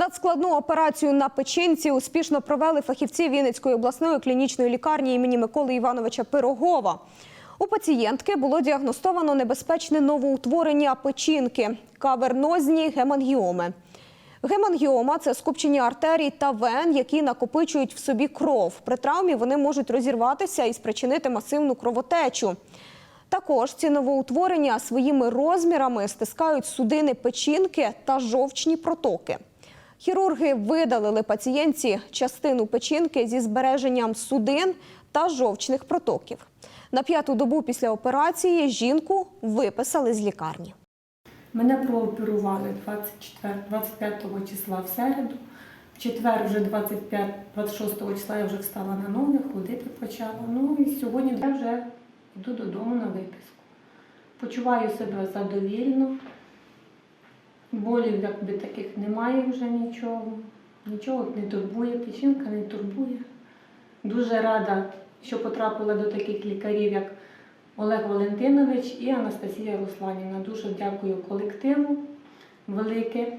Надскладну операцію на печінці успішно провели фахівці Вінницької обласної клінічної лікарні імені Миколи Івановича Пирогова. У пацієнтки було діагностовано небезпечне новоутворення печінки – кавернозні гемангіоми. Гемангіома – це скупчення артерій та вен, які накопичують в собі кров. При травмі вони можуть розірватися і спричинити масивну кровотечу. Також ці новоутворення своїми розмірами стискають судини печінки та жовчні протоки. Хірурги видалили пацієнтці частину печінки зі збереженням судин та жовчних протоків. На п'яту добу після операції жінку виписали з лікарні. Мене прооперували 24, 25 числа в середу. В четвер, вже 25, 26 числа я вже встала на ноги, ходити почала. Ну і сьогодні я вже йду додому на виписку. Почуваю себе задовільно. Болів якби таких немає вже нічого. Нічого не турбує, печінка не турбує. Дуже рада, що потрапила до таких лікарів, як Олег Валентинович і Анастасія Русланівна. Дуже дякую колективу велике.